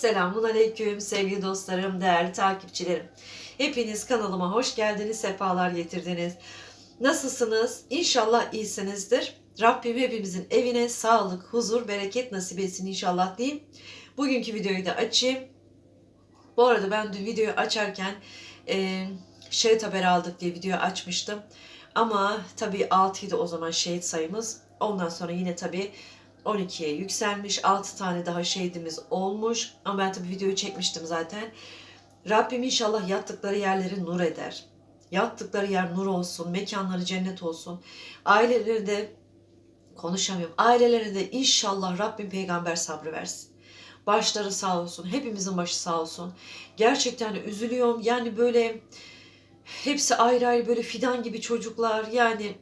Selamun Aleyküm sevgili dostlarım, değerli takipçilerim. Hepiniz kanalıma hoş geldiniz, sefalar getirdiniz. Nasılsınız? İnşallah iyisinizdir. Rabbim hepimizin evine sağlık, huzur, bereket nasip etsin inşallah diyeyim. Bugünkü videoyu da açayım. Bu arada ben dün videoyu açarken e, şehit haberi aldık diye videoyu açmıştım. Ama tabii 6'ydı o zaman şehit sayımız. Ondan sonra yine tabii 12'ye yükselmiş. 6 tane daha şehidimiz olmuş. Ama ben tabii videoyu çekmiştim zaten. Rabbim inşallah yattıkları yerleri nur eder. Yattıkları yer nur olsun, mekanları cennet olsun. Ailelerinde konuşamıyorum. Ailelerinde inşallah Rabbim peygamber sabrı versin. Başları sağ olsun. Hepimizin başı sağ olsun. Gerçekten üzülüyorum. Yani böyle hepsi ayrı ayrı böyle fidan gibi çocuklar. Yani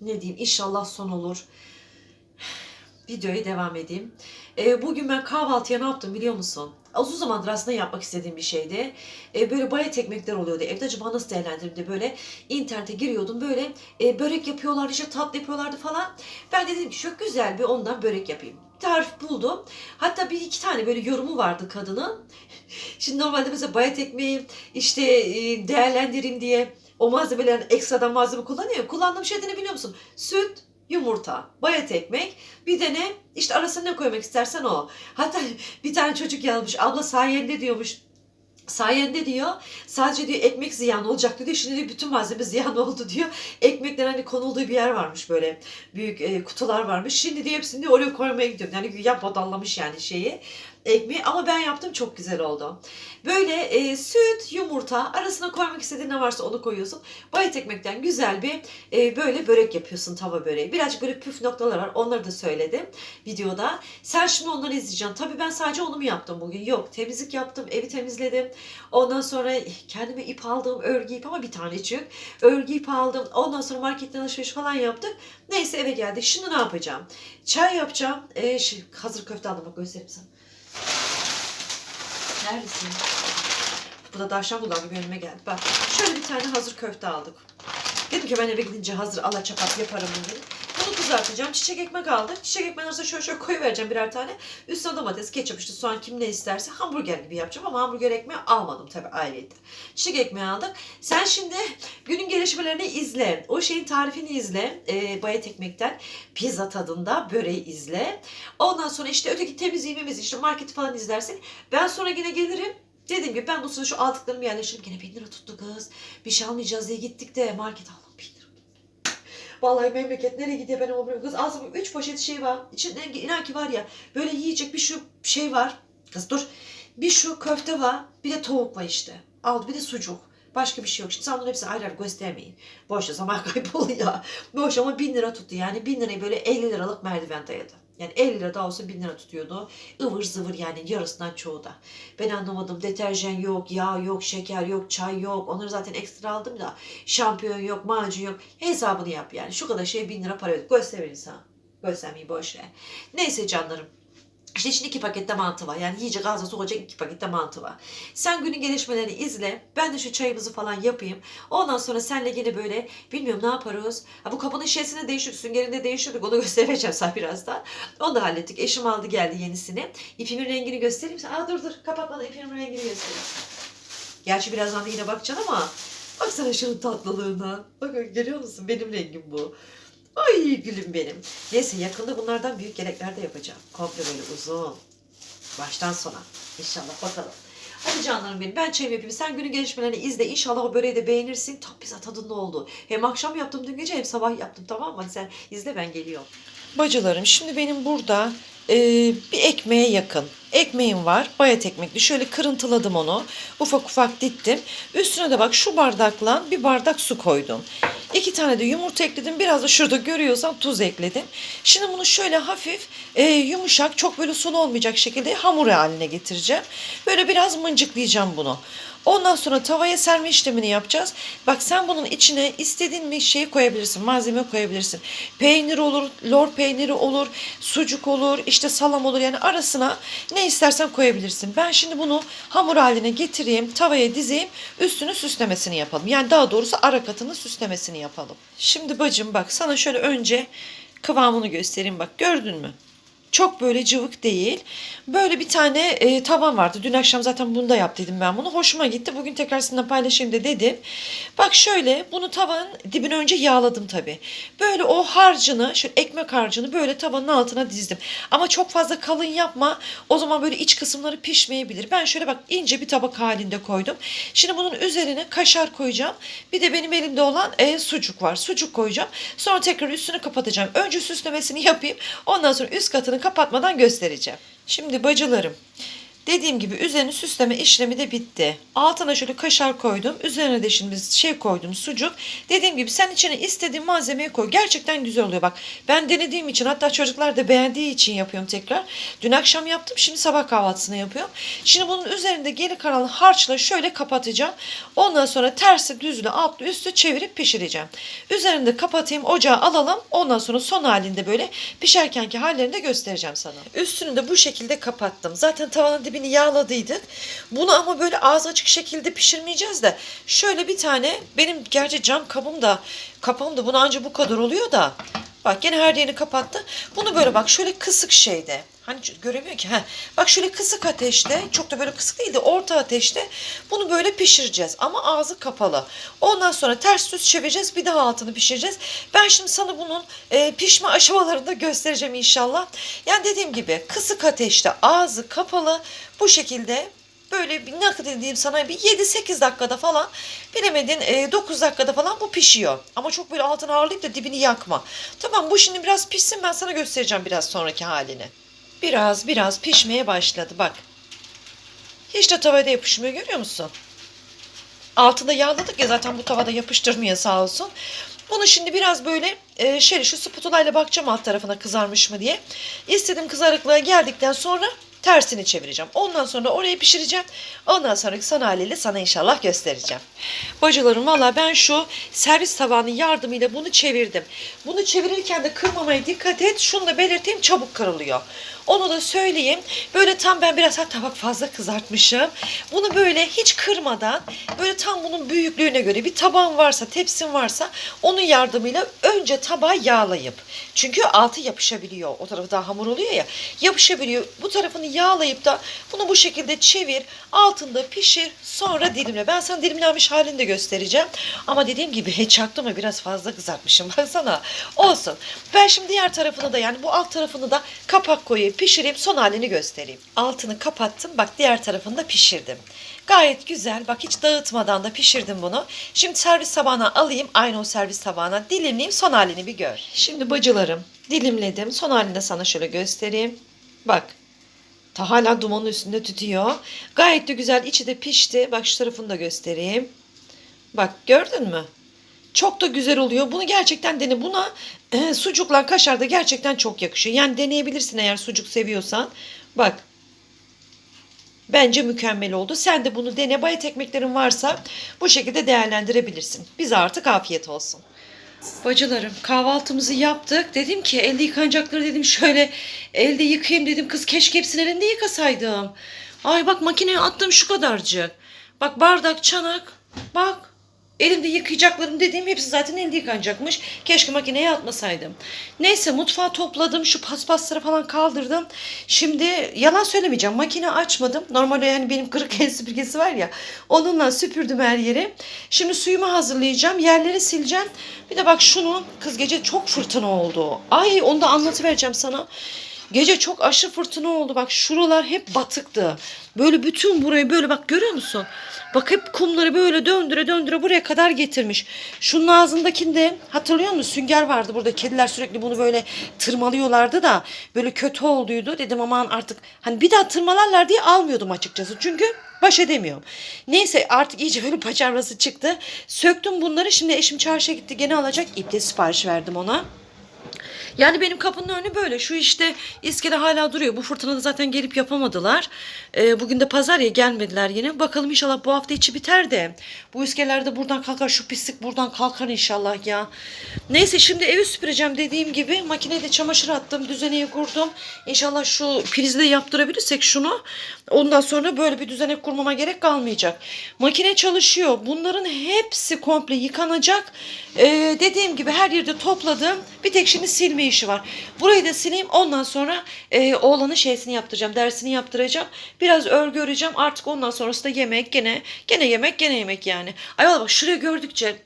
ne diyeyim inşallah son olur. Videoya devam edeyim. Ee, bugün ben kahvaltıya ne yaptım biliyor musun? Uzun zamandır aslında yapmak istediğim bir şeydi. Ee, böyle bayat ekmekler oluyordu. Evde acaba nasıl değerlendiririm diye böyle internete giriyordum. Böyle e, börek yapıyorlardı, işte tatlı yapıyorlardı falan. Ben de dedim ki çok güzel bir ondan börek yapayım. Tarif buldum. Hatta bir iki tane böyle yorumu vardı kadının. Şimdi normalde mesela bayat ekmeği işte e, değerlendireyim diye o malzemelerin ekstradan malzeme kullanıyor. Kullandığım şey ne biliyor musun? Süt, yumurta, bayat ekmek, bir de ne? İşte arasına ne koymak istersen o. Hatta bir tane çocuk yazmış. Abla sayende diyormuş. Sayende diyor. Sadece diyor ekmek ziyan olacaktı diyor. Şimdi diyor bütün malzeme ziyan oldu diyor. Ekmekler hani konulduğu bir yer varmış böyle. Büyük e, kutular varmış. Şimdi diyor hepsini diyor oraya koymaya gidiyorum. Yani güya bodallamış yani şeyi ekmeği ama ben yaptım çok güzel oldu. Böyle e, süt, yumurta arasına koymak istediğin ne varsa onu koyuyorsun. Bayat ekmekten güzel bir e, böyle börek yapıyorsun tava böreği. Birazcık böyle püf noktalar var onları da söyledim videoda. Sen şimdi onları izleyeceksin. Tabii ben sadece onu mu yaptım bugün? Yok temizlik yaptım evi temizledim. Ondan sonra kendime ip aldım örgü ip ama bir tanecik. Örgü ip aldım. Ondan sonra marketten alışveriş falan yaptık. Neyse eve geldik. Şimdi ne yapacağım? Çay yapacağım. E, şey, hazır köfte aldım bak göstereyim sana. Neredesin? Bu da davşan kulağı gibi önüme geldi. Bak şöyle bir tane hazır köfte aldık. Dedim ki ben eve gidince hazır alaçapat yaparım bunu. Bunu kızartacağım. Çiçek ekmek aldık. Çiçek ekmeğin arasına şöyle şöyle koyuvereceğim birer tane. Üstüne domates, ketçap işte soğan kim ne isterse hamburger gibi yapacağım ama hamburger ekmeği almadım tabii ayrıydı. Çiçek ekmeği aldık. Sen şimdi günün gelişmelerini izle. O şeyin tarifini izle. E, bayat ekmekten pizza tadında böreği izle. Ondan sonra işte öteki temizliğimiz işte market falan izlersin. Ben sonra yine gelirim. Dediğim gibi ben bu sırada şu aldıklarımı yerleştirdim. Gene 1000 lira tuttu kız. Bir şey almayacağız diye gittik de market aldım 1000 lira. Vallahi memleket nereye gidiyor ben olmuyorum. Kız ağzımda 3 poşet şey var. İçinde inan ki var ya böyle yiyecek bir şu şey var. Kız dur. Bir şu köfte var. Bir de tavuk var işte. Aldı bir de sucuk. Başka bir şey yok. Şimdi sen bunların hepsini ayrı ayrı göstermeyin. Boşta zaman kayboluyor. Boş ama 1000 lira tuttu. Yani 1000 lirayı böyle 50 liralık merdiven dayadı. Yani 50 lira daha olsa 1000 lira tutuyordu. Ivır zıvır yani yarısından çoğu da. Ben anlamadım. Deterjan yok, yağ yok, şeker yok, çay yok. Onları zaten ekstra aldım da. Şampiyon yok, macun yok. Hesabını yap yani. Şu kadar şey 1000 lira para ödedik. Gösterir insan. Göstermeyi boş ver. Neyse canlarım. İşte içinde iki pakette mantı var. Yani yiyecek ağzına sokacak iki pakette mantı var. Sen günün gelişmelerini izle. Ben de şu çayımızı falan yapayım. Ondan sonra senle yine böyle bilmiyorum ne yaparız. Ha, bu kapının şişesini değiştirdik. Süngerinde değiştirdik. Onu göstereceğim sana birazdan. Onu da hallettik. Eşim aldı geldi yenisini. İpimin rengini göstereyim. Aa dur dur kapatmadan ipimin rengini göstereyim. Gerçi birazdan da yine bakacaksın ama baksana şunun tatlılığına. Bak görüyor musun? Benim rengim bu. Ay gülüm benim. Neyse yakında bunlardan büyük yelekler de yapacağım. Komple böyle uzun. Baştan sona. İnşallah bakalım. Hadi canlarım benim. Ben çayımı yapayım. Sen günün gelişmelerini izle. İnşallah o böreği de beğenirsin. Tam pizza tadında oldu. Hem akşam yaptım dün gece hem sabah yaptım tamam mı? Hadi sen izle ben geliyorum. Bacılarım şimdi benim burada e, bir ekmeğe yakın. Ekmeğim var. Bayat ekmekli. Şöyle kırıntıladım onu. Ufak ufak dittim. Üstüne de bak şu bardakla bir bardak su koydum. İki tane de yumurta ekledim. Biraz da şurada görüyorsan tuz ekledim. Şimdi bunu şöyle hafif e, yumuşak çok böyle sulu olmayacak şekilde hamur haline getireceğim. Böyle biraz mıncıklayacağım bunu. Ondan sonra tavaya serme işlemini yapacağız. Bak sen bunun içine istediğin bir şey koyabilirsin. Malzeme koyabilirsin. Peynir olur, lor peyniri olur, sucuk olur, işte salam olur. Yani arasına ne istersen koyabilirsin. Ben şimdi bunu hamur haline getireyim, tavaya dizeyim, üstünü süslemesini yapalım. Yani daha doğrusu ara katını süslemesini yapalım. Şimdi bacım bak sana şöyle önce kıvamını göstereyim bak gördün mü? Çok böyle cıvık değil. Böyle bir tane e, tavan vardı. Dün akşam zaten bunu da yaptıydım ben bunu. Hoşuma gitti. Bugün tekrar sizinle paylaşayım da dedim. Bak şöyle bunu tavanın dibine önce yağladım tabii. Böyle o harcını, şu ekmek harcını böyle tavanın altına dizdim. Ama çok fazla kalın yapma. O zaman böyle iç kısımları pişmeyebilir. Ben şöyle bak ince bir tabak halinde koydum. Şimdi bunun üzerine kaşar koyacağım. Bir de benim elimde olan e, sucuk var. Sucuk koyacağım. Sonra tekrar üstünü kapatacağım. Önce süslemesini yapayım. Ondan sonra üst katını kapatmadan göstereceğim. Şimdi bacılarım. Dediğim gibi üzerine süsleme işlemi de bitti. Altına şöyle kaşar koydum. Üzerine de şimdi şey koydum sucuk. Dediğim gibi sen içine istediğin malzemeyi koy. Gerçekten güzel oluyor bak. Ben denediğim için hatta çocuklar da beğendiği için yapıyorum tekrar. Dün akşam yaptım şimdi sabah kahvaltısını yapıyorum. Şimdi bunun üzerinde geri kalan harçla şöyle kapatacağım. Ondan sonra tersi düzlü altlı üstü çevirip pişireceğim. Üzerinde kapatayım ocağı alalım. Ondan sonra son halinde böyle pişerkenki hallerini de göstereceğim sana. Üstünü de bu şekilde kapattım. Zaten tavanın dibini yağladıydık. Bunu ama böyle ağzı açık şekilde pişirmeyeceğiz de şöyle bir tane benim gerçi cam kabım da kapağım da bunu ancak bu kadar oluyor da Bak gene her yerini kapattı. Bunu böyle bak şöyle kısık şeyde. Hani göremiyor ki. Heh. Bak şöyle kısık ateşte. Çok da böyle kısık değil de orta ateşte. Bunu böyle pişireceğiz. Ama ağzı kapalı. Ondan sonra ters düz çevireceğiz. Bir daha altını pişireceğiz. Ben şimdi sana bunun e, pişme aşamalarını da göstereceğim inşallah. Yani dediğim gibi kısık ateşte ağzı kapalı. Bu şekilde böyle bir ne kadar diyeyim sana bir 7-8 dakikada falan bilemedin e, 9 dakikada falan bu pişiyor. Ama çok böyle altını ağırlayıp da dibini yakma. Tamam bu şimdi biraz pişsin ben sana göstereceğim biraz sonraki halini. Biraz biraz pişmeye başladı bak. Hiç de tavada yapışmıyor görüyor musun? Altında yağladık ya zaten bu tavada yapıştırmıyor sağ olsun. Bunu şimdi biraz böyle e, şöyle şu spatulayla bakacağım alt tarafına kızarmış mı diye. İstediğim kızarıklığa geldikten sonra tersini çevireceğim. Ondan sonra orayı pişireceğim. Ondan sonraki son haliyle sana inşallah göstereceğim. Bacılarım valla ben şu servis tabağının yardımıyla bunu çevirdim. Bunu çevirirken de kırmamaya dikkat et. Şunu da belirteyim çabuk kırılıyor. Onu da söyleyeyim. Böyle tam ben biraz hatta bak fazla kızartmışım. Bunu böyle hiç kırmadan böyle tam bunun büyüklüğüne göre bir taban varsa tepsin varsa onun yardımıyla önce tabağı yağlayıp çünkü altı yapışabiliyor. O tarafı daha hamur oluyor ya yapışabiliyor. Bu tarafını yağlayıp da bunu bu şekilde çevir altında pişir sonra dilimle. Ben sana dilimlenmiş halini de göstereceğim. Ama dediğim gibi çaktım biraz fazla kızartmışım. Baksana olsun. Ben şimdi diğer tarafını da yani bu alt tarafını da kapak koyayım pişireyim son halini göstereyim. Altını kapattım bak diğer tarafını da pişirdim. Gayet güzel. Bak hiç dağıtmadan da pişirdim bunu. Şimdi servis tabağına alayım. Aynı o servis tabağına dilimleyeyim. Son halini bir gör. Şimdi bacılarım dilimledim. Son halini de sana şöyle göstereyim. Bak. Ta hala dumanın üstünde tütüyor. Gayet de güzel. içi de pişti. Bak şu tarafını da göstereyim. Bak gördün mü? Çok da güzel oluyor. Bunu gerçekten dene. Buna e, sucukla kaşar da gerçekten çok yakışıyor. Yani deneyebilirsin eğer sucuk seviyorsan. Bak Bence mükemmel oldu. Sen de bunu dene. Bayat ekmeklerin varsa bu şekilde değerlendirebilirsin. Bize artık afiyet olsun. Bacılarım kahvaltımızı yaptık. Dedim ki elde yıkanacakları dedim şöyle elde yıkayayım dedim. Kız keşke hepsini elinde yıkasaydım. Ay bak makineye attım şu kadarcık. Bak bardak, çanak. Bak Elimde yıkayacaklarım dediğim hepsi zaten elde yıkanacakmış. Keşke makineye atmasaydım. Neyse mutfağı topladım. Şu paspasları falan kaldırdım. Şimdi yalan söylemeyeceğim. Makine açmadım. Normalde yani benim kırık el süpürgesi var ya. Onunla süpürdüm her yeri. Şimdi suyumu hazırlayacağım. Yerleri sileceğim. Bir de bak şunu. Kız gece çok fırtına oldu. Ay onu da anlatıvereceğim sana. Gece çok aşırı fırtına oldu. Bak şuralar hep batıktı. Böyle bütün burayı böyle bak görüyor musun? Bak hep kumları böyle döndüre döndüre buraya kadar getirmiş. Şunun ağzındakinde hatırlıyor musun? Sünger vardı burada. Kediler sürekli bunu böyle tırmalıyorlardı da böyle kötü olduydu. Dedim aman artık hani bir daha tırmalarlar diye almıyordum açıkçası. Çünkü baş edemiyorum. Neyse artık iyice böyle paçavrası çıktı. Söktüm bunları. Şimdi eşim çarşıya gitti. Gene alacak. İple sipariş verdim ona. Yani benim kapının önü böyle. Şu işte iskele hala duruyor. Bu fırtınada zaten gelip yapamadılar. Ee, bugün de pazar ya gelmediler yine. Bakalım inşallah bu hafta içi biter de. Bu iskeleler de buradan kalkar. Şu pislik buradan kalkar inşallah ya. Neyse şimdi evi süpüreceğim dediğim gibi. Makineyle çamaşır attım. Düzeneyi kurdum. İnşallah şu prizi de yaptırabilirsek şunu. Ondan sonra böyle bir düzenek kurmama gerek kalmayacak. Makine çalışıyor. Bunların hepsi komple yıkanacak. Ee, dediğim gibi her yerde topladım. Bir tek şimdi silmeyi işi var? Burayı da sileyim ondan sonra e, oğlanın şeysini yaptıracağım. Dersini yaptıracağım. Biraz örgü öreceğim. Artık ondan sonrası da yemek gene. Gene yemek gene yemek yani. Ay valla bak şuraya gördükçe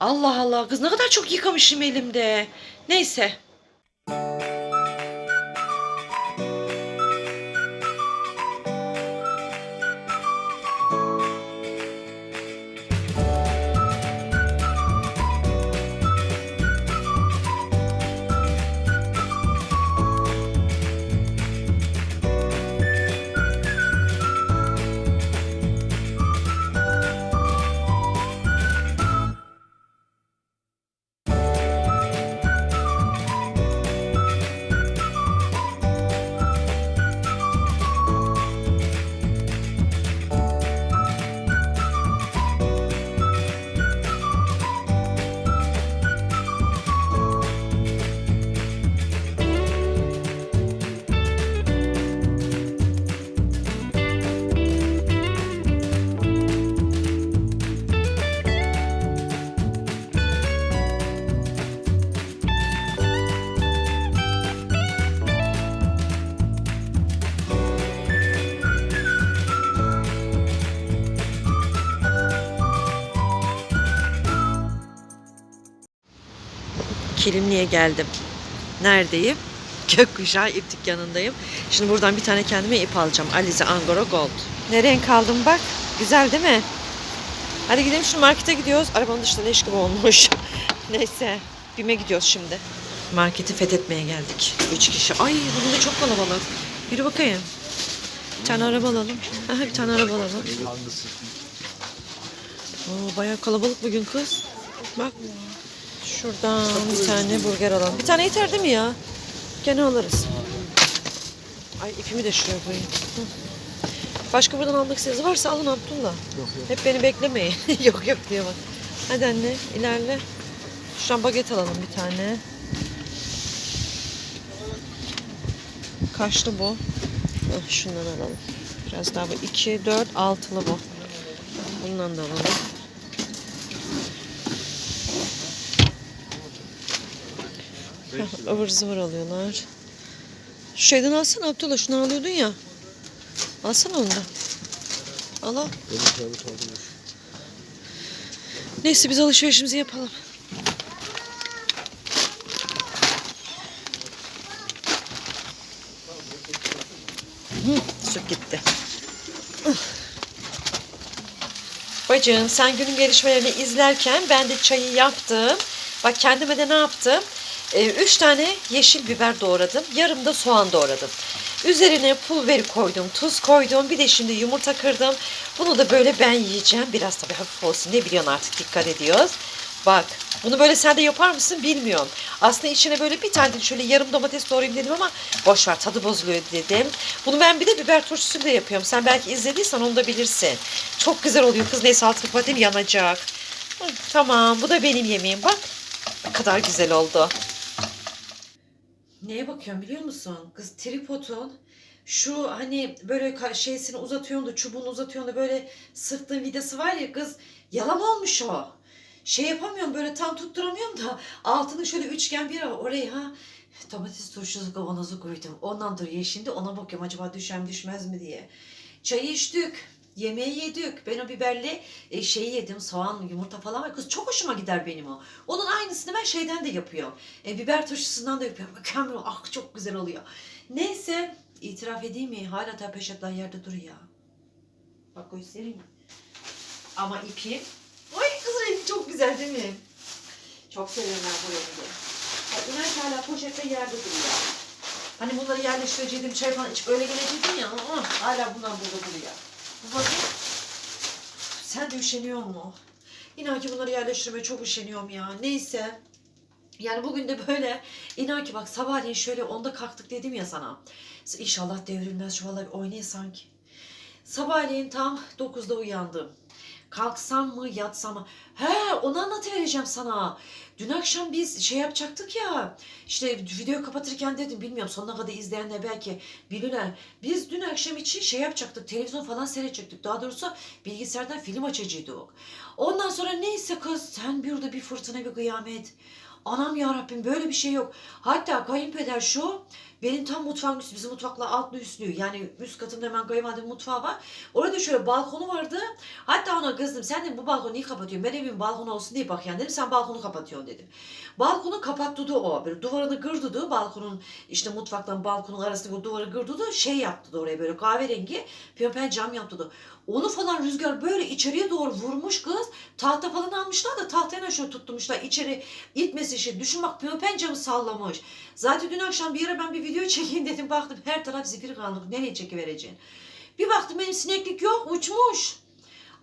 Allah Allah kız ne kadar çok yıkamışım elimde. Neyse. Kilimliğe geldim. Neredeyim? Gökkuşağı ip dükkanındayım. Şimdi buradan bir tane kendime ip alacağım. Alize Angora Gold. Ne renk aldım bak. Güzel değil mi? Hadi gidelim şimdi markete gidiyoruz. Arabanın dışında leş gibi olmuş. Neyse. BİM'e gidiyoruz şimdi. Marketi fethetmeye geldik. Üç kişi. Ay bugün de çok kalabalık. Yürü bakayım. Bir tane araba alalım. Bir tane araba alalım. Oo, bayağı kalabalık bugün kız. Bak. Şuradan bir tane burger alalım. Bir tane yeter değil mi ya? Gene alırız. Ay ipimi de şuraya koyayım. Başka buradan almak istediğiniz varsa alın Abdullah. Hep beni beklemeyin. yok yok diye bak. Hadi anne ilerle. Şuradan baget alalım bir tane. Kaçlı bu? Hah, Şundan alalım. Biraz daha bu. 2, 4, altılı bu. Bundan da alalım. Ivır zıvır alıyorlar. Şu şeyden alsana Abdullah. Şunu alıyordun ya. Alsana onu da. Al al. Neyse biz alışverişimizi yapalım. Hı, süt gitti. Bacım sen günün gelişmelerini izlerken ben de çayı yaptım. Bak kendime de ne yaptım? Ee, üç tane yeşil biber doğradım. Yarım da soğan doğradım. Üzerine pul biberi koydum, tuz koydum. Bir de şimdi yumurta kırdım. Bunu da böyle ben yiyeceğim. Biraz tabii hafif olsun. Ne biliyorsun artık dikkat ediyoruz. Bak bunu böyle sen de yapar mısın bilmiyorum. Aslında içine böyle bir tane şöyle yarım domates doğrayayım dedim ama boş ver tadı bozuluyor dedim. Bunu ben bir de biber turşusuyla da yapıyorum. Sen belki izlediysen onu da bilirsin. Çok güzel oluyor kız neyse altını kapatayım yanacak. Hı, tamam bu da benim yemeğim bak. Ne kadar güzel oldu. Neye bakıyorum biliyor musun? Kız tripodun şu hani böyle şeysini uzatıyorsun da çubuğunu uzatıyorsun da böyle sırttığın vidası var ya kız yalan olmuş o. Şey yapamıyorum böyle tam tutturamıyorum da altını şöyle üçgen bir oraya ha domates turşusu kavanozu koydum. Ondan duruyor şimdi ona bakıyorum acaba düşer mi düşmez mi diye. Çayı içtik. Yemeği yedik. Ben o biberli e, şeyi yedim. Soğan, yumurta falan. Kız çok hoşuma gider benim o. Onun aynısını ben şeyden de yapıyorum. E, biber turşusundan da yapıyorum. Mükemmel. Ah çok güzel oluyor. Neyse itiraf edeyim mi? Hala da peşetler yerde duruyor. Bak göstereyim mi? Ama ipim. Ay kız çok güzel değil mi? Çok seviyorum ben bu rengi. Bak inan hala poşette yerde duruyor. Hani bunları yerleştirecektim, çay falan içip öyle gelecektim ya. hala bunlar burada duruyor. Bu. Sen de üşeniyor mu? İnan ki bunları yerleştirmeye çok üşeniyorum ya. Neyse. Yani bugün de böyle inan ki bak sabahleyin şöyle onda kalktık dedim ya sana. İnşallah devrilmez şu vallahi oynaya sanki. Sabahleyin tam 9'da uyandım. Kalksam mı yatsam mı? He onu anlatıvereceğim sana. Dün akşam biz şey yapacaktık ya. İşte videoyu kapatırken dedim bilmiyorum sonuna kadar izleyenler belki bilirler. Biz dün akşam için şey yapacaktık. Televizyon falan seyredecektik. Daha doğrusu bilgisayardan film açacaktık. Ondan sonra neyse kız sen bir orada bir fırtına bir kıyamet. Anam ya Rabbim böyle bir şey yok. Hatta kayınpeder şu benim tam mutfağın üstü bizim mutfakla altlı üstlü yani üst katımda hemen kayınvalidemin mutfağı var. Orada şöyle balkonu vardı. Hatta ona kızdım sen dedim bu balkonu niye kapatıyorsun? Ben evimin balkonu olsun diye bak yani dedim sen balkonu kapatıyorsun dedim. Balkonu kapattı o. Böyle duvarını gırdıdı. Balkonun işte mutfaktan balkonun arasındaki duvarı gırdıdı. Şey yaptı da oraya böyle kahverengi. Piyopen cam yaptı da. Onu falan rüzgar böyle içeriye doğru vurmuş kız. Tahta falan almışlar da tahtayla şöyle tutturmuşlar. içeri itmesi için. Düşün bak piyopen camı sallamış. Zaten dün akşam bir yere ben bir video çekeyim dedim. Baktım her taraf zifiri karanlık. Nereye çekivereceksin? Bir baktım benim sineklik yok. Uçmuş.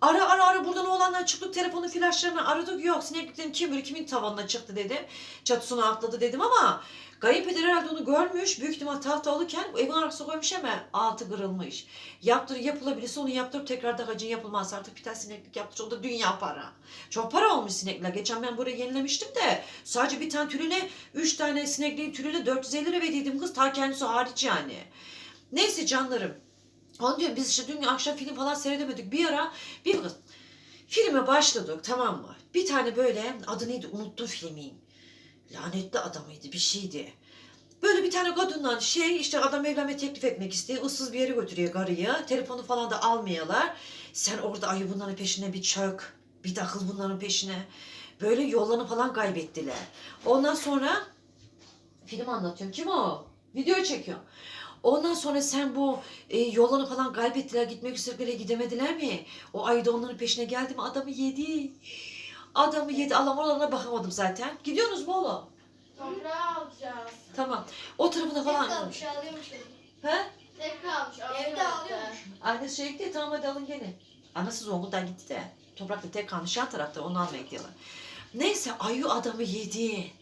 Ara ara ara buradan oğlanlar çıktık telefonu flaşlarını aradık yok sinekliklerin kim bilir kimin tavanına çıktı dedim. Çatısına atladı dedim ama kayınpeder herhalde onu görmüş. Büyük ihtimal tahta alırken evin arkasına koymuş hemen altı kırılmış. Yaptır yapılabilirse onu yaptırıp tekrar dagacın yapılmaz artık bir tane sineklik yaptır o da dünya para. Çok para olmuş sinekler. Geçen ben burayı yenilemiştim de sadece bir tane tülüne 3 tane sinekliğin tülüne 450 lira verdiydim kız ta kendisi hariç yani. Neyse canlarım. Onu diyorum biz işte dün akşam film falan seyredemedik. Bir ara bir kız filme başladık tamam mı? Bir tane böyle adı neydi unuttum filmin. Lanetli adamıydı bir şeydi. Böyle bir tane kadından şey işte adam evlenme teklif etmek istiyor. ıssız bir yere götürüyor karıyı. Telefonu falan da almayalar. Sen orada ayı bunların peşine bir çök. Bir takıl bunların peşine. Böyle yollarını falan kaybettiler. Ondan sonra film anlatıyorum. Kim o? Video çekiyor. Ondan sonra sen bu e, yollarını falan kaybettiler, gitmek istedikleri gidemediler mi? O ayı da onların peşine geldi mi? Adamı yedi. Adamı yedi. Allah'ım oralarına bakamadım zaten. Gidiyorsunuz mu oğlum? Toprağı alacağız. Tamam. O tarafına Tek falan. kalmış ağlıyormuş. He? Tek kalmış. Evde ağlıyormuş. Annesi şey gitti. Tamam hadi alın gelin. Anası Zonguldak'a gitti de. Toprakta tek kalmış yan tarafta. Onu almaya gidiyorlar. Neyse ayı adamı yedi.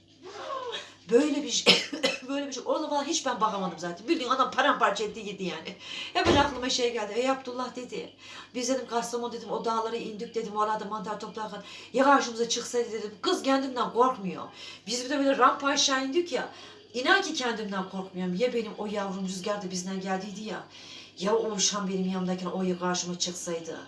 Böyle bir şey, böyle bir şey. Orada falan hiç ben bakamadım zaten. Bildiğin adam paramparça etti yedi yani. Hemen aklıma şey geldi. Ey Abdullah dedi. Biz dedim Kastamonu dedim o dağlara indik dedim. Orada mantar toplarken ya karşımıza çıksaydı dedim. Kız kendimden korkmuyor. Biz bir de böyle rampa aşağı indik ya. İnan ki kendimden korkmuyorum. Ya benim o yavrum rüzgar da bizden geldiydi ya. Ya o uşan benim yanımdayken o ya karşıma çıksaydı.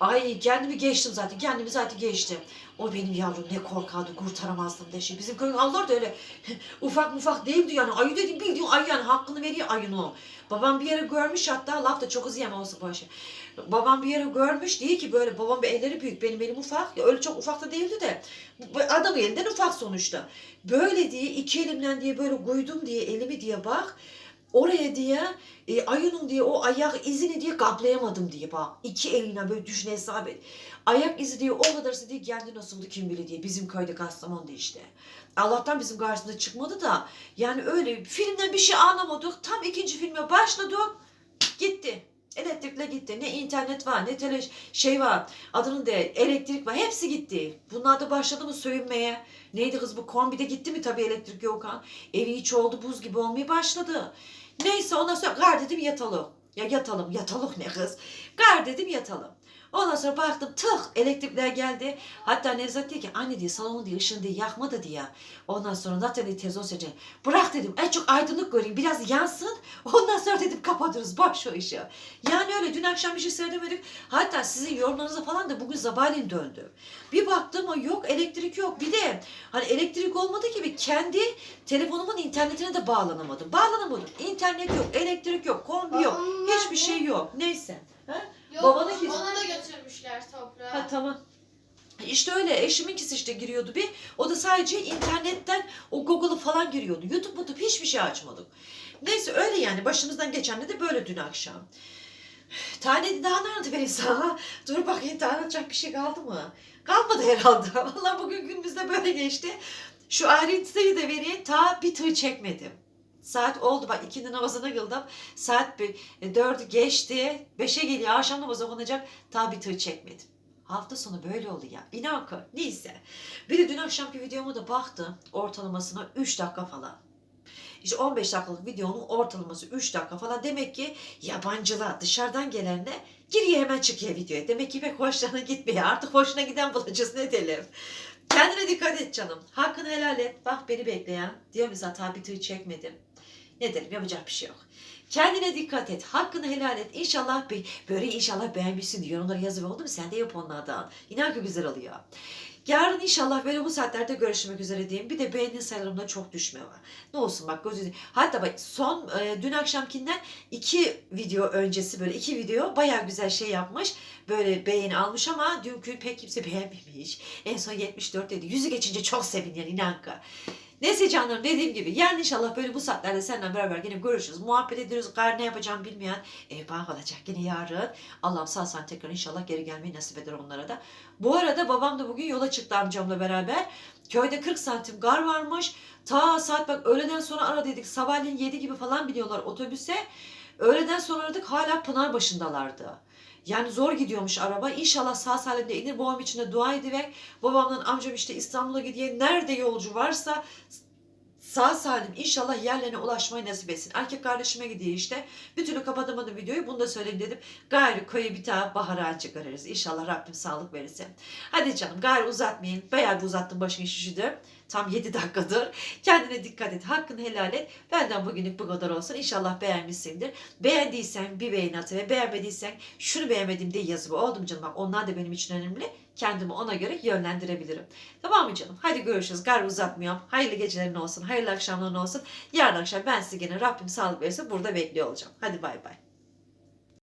Ay kendimi geçtim zaten. Kendimi zaten geçtim. O benim yavrum ne korkardı kurtaramazdım de şey. Bizim köyün Allah da öyle ufak mufak değildi yani. Ayı dedi bildiğin ayı yani hakkını veriyor ayın o. Babam bir yere görmüş hatta laf da çok hızlı yeme bu şey. Babam bir yere görmüş değil ki böyle babam elleri büyük benim elim ufak. Ya öyle çok ufak da değildi de. Bu Adam elinden ufak sonuçta. Böyle diye iki elimden diye böyle koydum diye elimi diye bak. Oraya diye e, ayının diye o ayak izini diye kaplayamadım diye bak. İki eline böyle düşün hesap et. Ayak izi diye o kadarsı diye kendi nasıldı kim bilir diye. Bizim köyde Kastamonu'da işte. Allah'tan bizim karşımıza çıkmadı da. Yani öyle filmden bir şey anlamadık. Tam ikinci filme başladık. Gitti. Elektrikle gitti. Ne internet var ne tele şey var. Adının de elektrik var. Hepsi gitti. Bunlar da başladı mı soyunmaya. Neydi kız bu kombide gitti mi tabii elektrik yok ha. Evi içi oldu buz gibi olmaya başladı. Neyse ondan sonra gar dedim yatalım. Ya yatalım yatalım ne kız. Gar dedim yatalım. Ondan sonra baktım tık elektrikler geldi. Hatta Nevzat diyor ki anne diye salonu diye ışığını diye yakma da diye. Ondan sonra zaten diye olsa diye, Bırak dedim en çok aydınlık göreyim biraz yansın. Ondan sonra dedim kapatırız boş o işi. Yani öyle dün akşam bir şey seyredemedik. Hatta sizin yorumlarınıza falan da bugün sabahleyin döndüm. Bir baktım ama yok elektrik yok. Bir de hani elektrik olmadığı gibi kendi telefonumun internetine de bağlanamadım. Bağlanamadım. İnternet yok, elektrik yok, kombi yok. Babamın Hiçbir şey yok. Neyse. Ha? Yok, Babanın Ona da götürmüşler toprağı. Ha tamam. İşte öyle eşiminkisi işte giriyordu bir. O da sadece internetten o Google'ı falan giriyordu. YouTube YouTube hiçbir şey açmadık. Neyse öyle yani başımızdan geçen de böyle dün akşam. Tane daha nerede vereyim sana? Dur bakayım daha anlatacak bir şey kaldı mı? Kalmadı herhalde. Vallahi bugün günümüzde böyle geçti. Şu ayrıntıyı da vereyim. Ta bir tığ çekmedim. Saat oldu bak ikindi namazına kıldım. Saat bir, e, dördü geçti. Beşe geliyor akşam namazı okunacak. Ta bir tığ çekmedim. Hafta sonu böyle oldu ya. İnan ki. Neyse. Bir de dün akşamki videoma da baktım. Ortalamasına 3 dakika falan. İşte 15 dakikalık videonun ortalaması 3 dakika falan. Demek ki yabancılar dışarıdan gelenle giriyor hemen çıkıyor videoya. Demek ki pek hoşlarına gitmiyor. Artık hoşuna giden bulacağız ne diyelim. Kendine dikkat et canım. Hakkını helal et. Bak beni bekleyen. Zaten bir tığ çekmedim. Ne derim yapacak bir şey yok. Kendine dikkat et. Hakkını helal et. İnşallah be- böyle inşallah beğenmişsin. Yorumları yazı oldu mu? Sen de yap onlardan. İnan ki güzel oluyor. Yarın inşallah böyle bu saatlerde görüşmek üzere diyeyim. Bir de beğeni sayılarımda çok düşme var. Ne olsun bak gözünü. Hatta bak son e, dün akşamkinden iki video öncesi böyle iki video baya güzel şey yapmış. Böyle beğeni almış ama dünkü pek kimse beğenmemiş. En son 74 dedi. Yüzü geçince çok sevin yani inan ki. Neyse canlarım dediğim gibi yarın inşallah böyle bu saatlerde seninle beraber yine görüşürüz. Muhabbet ediyoruz. Gayrı ne yapacağım bilmeyen ev bağ olacak yine yarın. Allah'ım sağ salim tekrar inşallah geri gelmeyi nasip eder onlara da. Bu arada babam da bugün yola çıktı amcamla beraber. Köyde 40 santim gar varmış. Ta saat bak öğleden sonra aradıydık. Sabahleyin 7 gibi falan biniyorlar otobüse. Öğleden sonra aradık hala Pınar başındalardı. Yani zor gidiyormuş araba. İnşallah sağ salim de inir. Babam için de dua ediver. Babamla amcam işte İstanbul'a gidiyor. Nerede yolcu varsa sağ salim inşallah yerlerine ulaşmayı nasip etsin. Erkek kardeşime gidiyor işte. Bir türlü kapatamadım videoyu. Bunu da söyleyeyim dedim. Gayrı koyu bir daha bahara çıkarırız. İnşallah Rabbim sağlık verirse. Hadi canım gayrı uzatmayın. Bayağı bir uzattım başını şişidi. Tam 7 dakikadır. Kendine dikkat et. Hakkını helal et. Benden bugünlük bu kadar olsun. İnşallah beğenmişsindir. Beğendiysen bir beğeni at ve beğenmediysen şunu beğenmedim diye yazı. Oldu mu canım? Bak onlar da benim için önemli. Kendimi ona göre yönlendirebilirim. Tamam mı canım? Hadi görüşürüz. Gar uzatmıyorum. Hayırlı gecelerin olsun. Hayırlı akşamların olsun. Yarın akşam ben sizi gene Rabbim sağlık verirse burada bekliyor olacağım. Hadi bay bay.